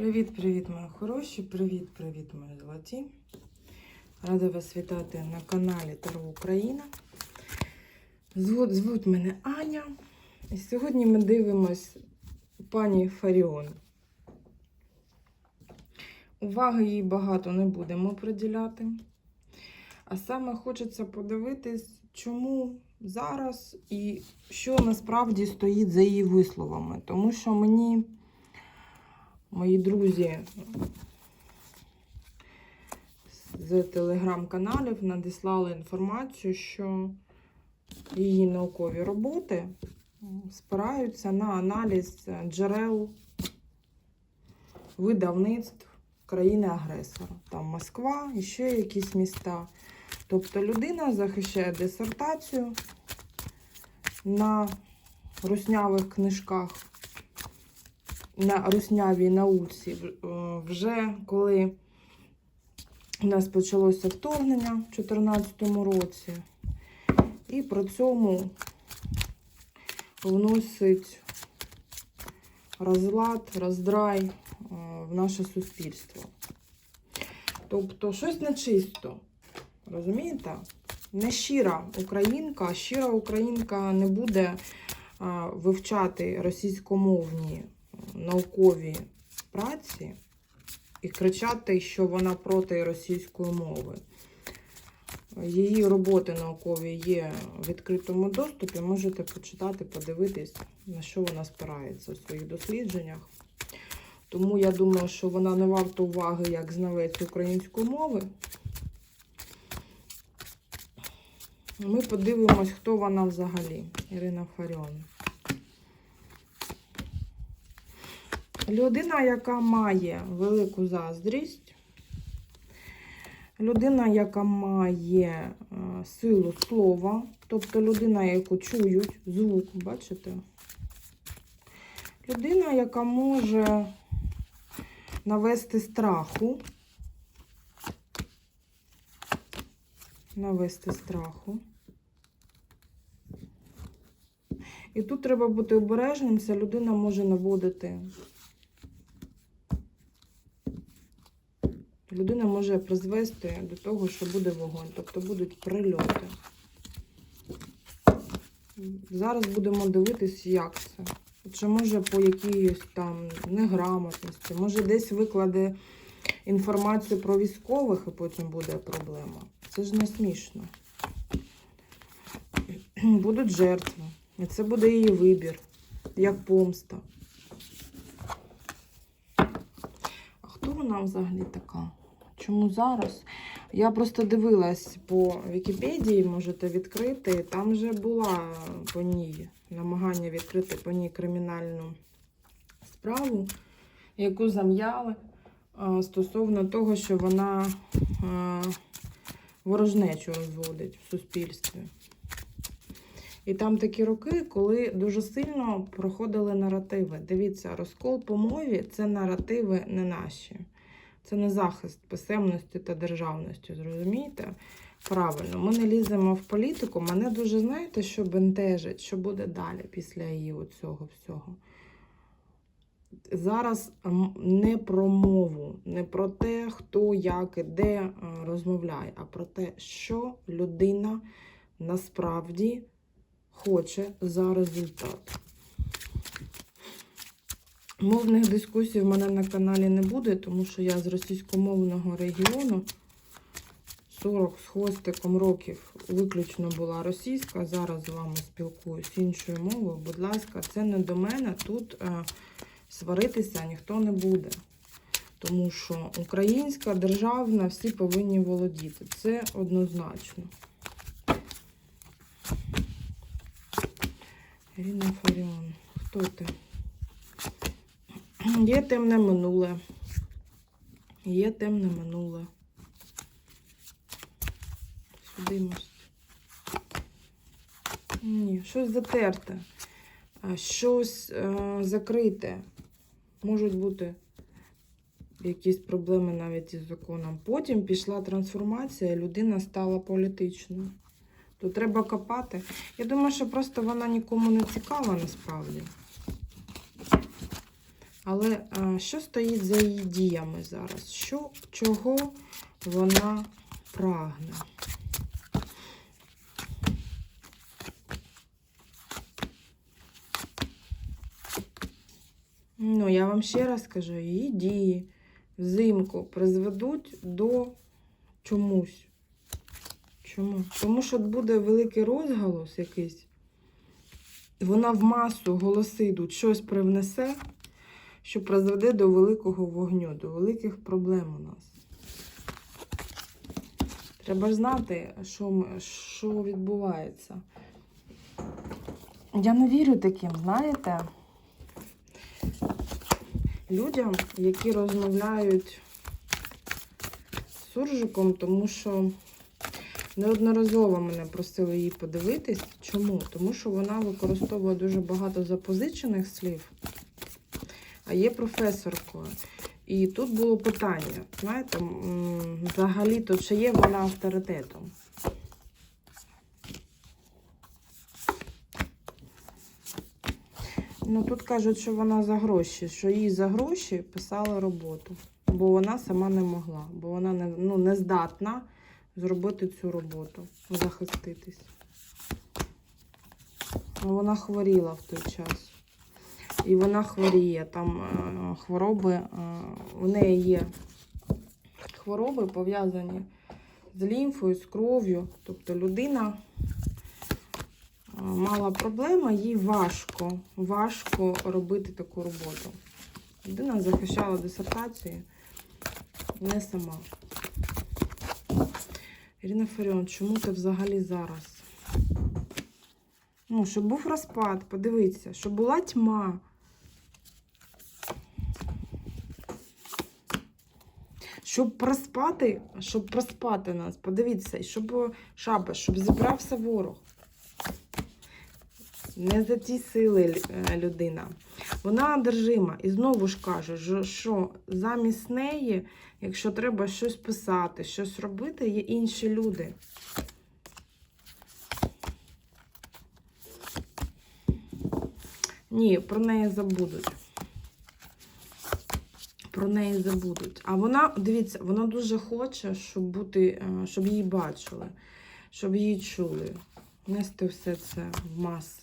Привіт-привіт, мої хороші! Привіт-привіт, мої золоті! Рада вас вітати на каналі Таро Україна. Звуть, мене Аня. І сьогодні ми дивимось пані Фаріон. Уваги їй багато не будемо приділяти. А саме хочеться подивитись, чому зараз і що насправді стоїть за її висловами. Тому що мені мої друзі з телеграм-каналів надіслали інформацію, що її наукові роботи спираються на аналіз джерел видавництв країни-агресора. Там Москва і ще якісь міста. Тобто людина захищає дисертацію на руснявих книжках на руснявій науці е, вже коли у нас почалося вторгнення в 2014 році, і при цьому вносить розлад, роздрай е, в наше суспільство. Тобто щось нечисто. Розумієте? Не щира українка, щира українка не буде е, вивчати російськомовні наукові праці і кричати, що вона проти російської мови. Її роботи наукові є в відкритому доступі. Можете почитати, подивитись, на що вона спирається у своїх дослідженнях. Тому я думаю, що вона не варта уваги як знавець української мови. Ми подивимось, хто вона взагалі, Ірина Фаріон. Людина, яка має велику заздрість, людина, яка має е, силу слова, тобто людина, яку чують, звук, бачите? Людина, яка може навести страху, навести страху. І тут треба бути обережним, ця людина може наводити людина може призвести до того, що буде вогонь, тобто будуть прильоти. Зараз будемо дивитись, як це. Чи може по якійсь там неграмотності, може десь викладе інформацію про військових і потім буде проблема. Це ж не смішно. Будуть жертви. І це буде її вибір, як помста. А хто вона взагалі така? Чому зараз? Я просто дивилась по Вікіпедії, можете відкрити. Там вже була по ній намагання відкрити по ній кримінальну справу, яку зам'яли стосовно того, що вона ворожнечу розводить в суспільстві. І там такі роки, коли дуже сильно проходили наративи. Дивіться, розкол по мові це наративи не наші. Це не захист писемності та державності, зрозумієте? Правильно, ми не ліземо в політику. Мене дуже, знаєте, що бентежить, що буде далі після її оцього всього. Зараз не про мову, не про те, хто, як і де розмовляє, а про те, що людина насправді хоче за результат. Мовних дискусій в мене на каналі не буде, тому що я з російськомовного регіону 40 з хвостиком років виключно була російська. Зараз з вами спілкуюсь іншою мовою. Будь ласка, це не до мене. Тут е, сваритися ніхто не буде. Тому що українська, державна, всі повинні володіти. Це однозначно. Ірина Фаріон, хто ти? Є темне минуле. Є темне минуле. Судимость. Ні, щось затерте, щось е, закрите. Можуть бути якісь проблеми навіть із законом. Потім пішла трансформація, людина стала політичною. То треба копати. Я думаю, що просто вона нікому не цікава насправді. Але а, що стоїть за її діями зараз? Що, чого вона прагне? Ну, я вам ще раз кажу, її дії взимку призведуть до чомусь. Чому? Тому що буде великий розголос якийсь. Вона в масу голоси йдуть, щось привнесе, що призведе до великого вогню, до великих проблем у нас. Треба ж знати, що, що відбувається. Я не вірю таким, знаєте, людям, які розмовляють з суржиком, тому що неодноразово мене просили її подивитись. Чому? Тому що вона використовує дуже багато запозичених слів, а є професоркою. І тут було питання, знаєте, взагалі-то чи є вона авторитетом? Ну, тут кажуть, що вона за гроші, що їй за гроші писали роботу, бо вона сама не могла, бо вона не, ну, не здатна зробити цю роботу, захиститись. Ну, Вона хворіла в той час. І вона хворіє. Там е, хвороби, е, у неї є хвороби пов'язані з лімфою, з кров'ю. Тобто людина е, мала проблеми, їй важко, важко робити таку роботу. Людина захищала дисертацію не сама. Ірина Фаріон, чому ти взагалі зараз? Ну, щоб був розпад, подивіться, щоб була тьма. Щоб проспати, щоб проспати нас, подивіться, щоб шаба, щоб зібрався ворог. Не за ті сили е, людина. Вона одержима. І знову ж каже, що- що замість неї, якщо треба щось писати, щось робити, є інші люди. Ні, про неї забудуть. Про неї забудуть. А вона, дивіться, вона дуже хоче, щоб бути, е, щоб її бачили, щоб її чули. Нести все це в маси.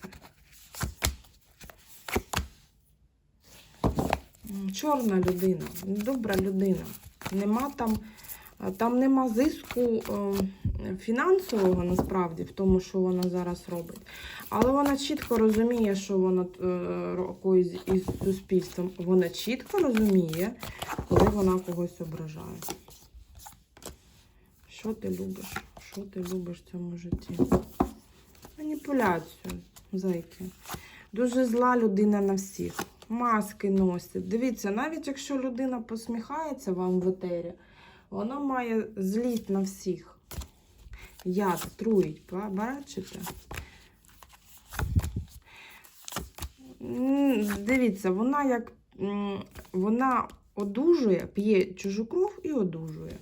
Чорна людина, добра людина. Нема там, там нема зиску е, фінансового насправді в тому, що вона зараз робить. Але вона чітко розуміє, що вона е, рокує із суспільством. Вона чітко розуміє, коли вона когось ображає. Що ти любиш? Що ти любиш в цьому житті? Маніпуляцію, зайки. Дуже зла людина на всіх. Маски носить. Дивіться, навіть якщо людина посміхається вам в етері, вона має злість на всіх. Яд труїть, бачите? Дивіться, вона як вона одужує, п'є чужу кров і одужує.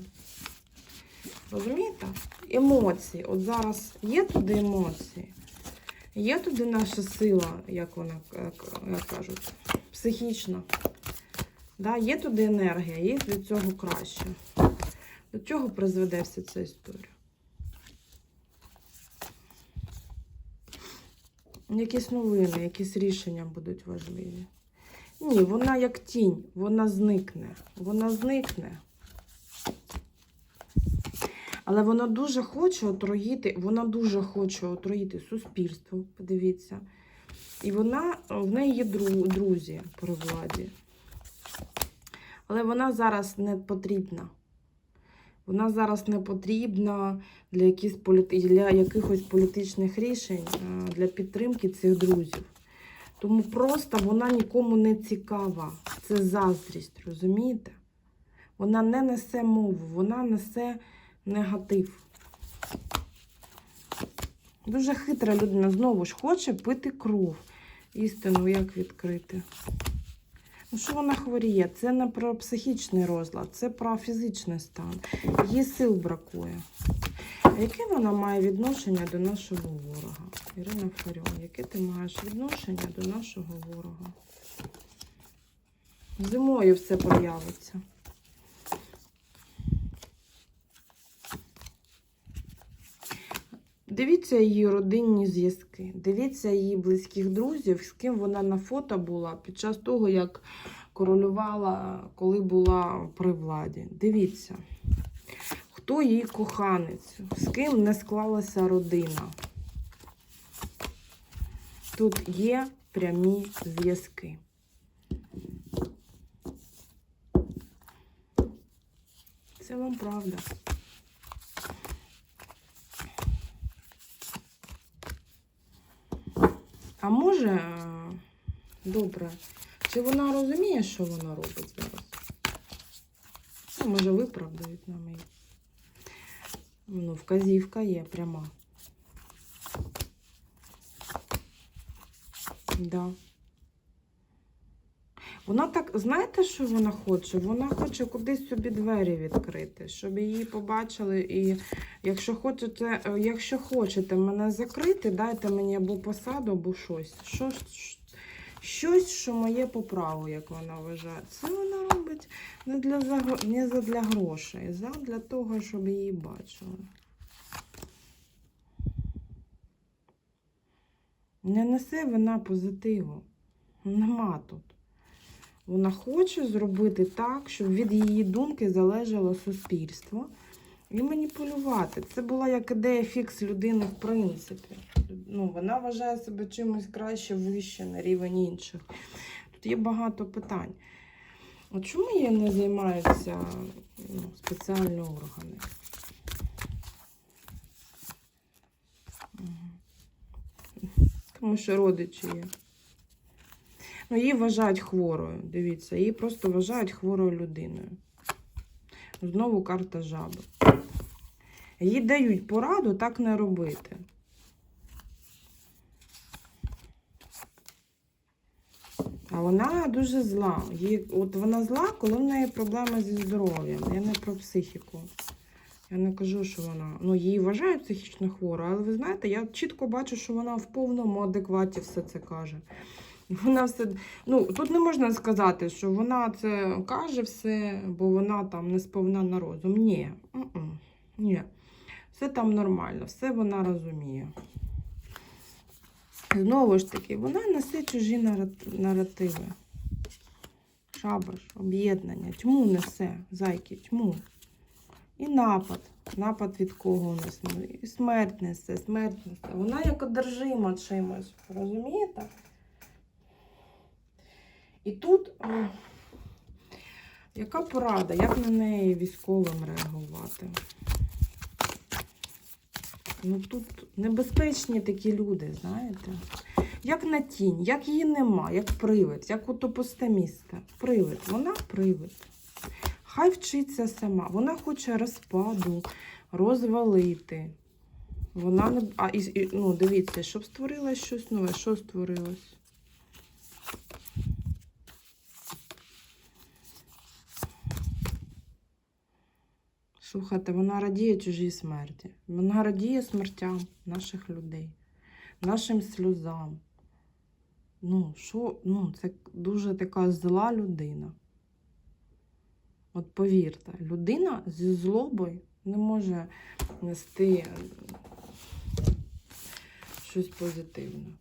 Розумієте? Емоції. От зараз є туди емоції. Є туди наша сила, як вона як, як кажуть, психічна. Да, є туди енергія, є від цього краще. До чого призведе вся ця історія? Якісь новини, якісь рішення будуть важливі. Ні, вона як тінь, вона зникне. Вона зникне. Але вона дуже хоче отруїти, вона дуже хоче отруїти суспільство, подивіться. І вона, в неї є друзі при владі. Але вона зараз не потрібна. Вона зараз не потрібна для, якісь політи... для якихось політичних рішень, для підтримки цих друзів. Тому просто вона нікому не цікава. Це заздрість, розумієте? Вона не несе мову, вона несе негатив. Дуже хитра людина знову ж хоче пити кров. Істину як відкрити. Ну, що вона хворіє? Це не про психічний розлад, це про фізичний стан. Їй сил бракує. Яке вона має відношення до нашого ворога? Ірина Фаріон, яке ти маєш відношення до нашого ворога? Зимою все проявиться. Дивіться її родинні зв'язки. Дивіться її близьких друзів, з ким вона на фото була під час того, як королювала, коли була при владі. Дивіться, хто її коханець, з ким не склалася родина. Тут є прямі зв'язки. Це вам правда. А може, е, добре, чи вона розуміє, що вона робить зараз? Ну, може, виправдають нам її. Ну, вказівка є пряма. Да. Вона так, знаєте, що вона хоче? Вона хоче кудись собі двері відкрити, щоб її побачили. І якщо хочете, е, якщо хочете мене закрити, дайте мені або посаду, або щось. Що, щось, що моє по праву, як вона вважає. Це вона робить не для, не для грошей, за для того, щоб її бачили. Не несе вона позитиву. Нема тут. Вона хоче зробити так, щоб від її думки залежало суспільство і маніпулювати. Це була як ідея фікс людини, в принципі. Ну, вона вважає себе чимось краще, вище на рівень інших. Тут є багато питань. От чому її не займаються ну, спеціальні органи? Тому що родичі є. Ну, її вважають хворою. Дивіться, її просто вважають хворою людиною. Знову карта жаби. Їй дають пораду так не робити. А вона дуже зла. Їй, от вона зла, коли в неї проблеми зі здоров'ям. Я не про психіку. Я не кажу, що вона. Ну, її вважають психічно хворою, але ви знаєте, я чітко бачу, що вона в повному адекваті все це каже. Вона все. Ну, тут не можна сказати, що вона це каже все, бо вона там не сповна на розум. Ні. Ні. Все там нормально, все вона розуміє. Знову ж таки, вона несе чужі наративи. Шабаш, об'єднання. Тьму несе, зайки, тьму. І напад. Напад від кого у нас? І смерть несе, смерть несе. Вона як одержима чимось. Розумієте? І тут м, яка порада, як на неї військовим реагувати? Ну тут небезпечні такі люди, знаєте? Як на тінь, як її нема, як привид, як ото місце. Привид, вона привид. Хай вчиться сама. Вона хоче розпаду, розвалити. Вона не. А, і, ну, дивіться, щоб створилось щось нове, що створилось? Слухайте, вона радіє чужій смерті. Вона радіє смертям наших людей, нашим сльозам. Ну, що, ну, це дуже така зла людина. От повірте, людина зі злобою не може нести щось позитивне.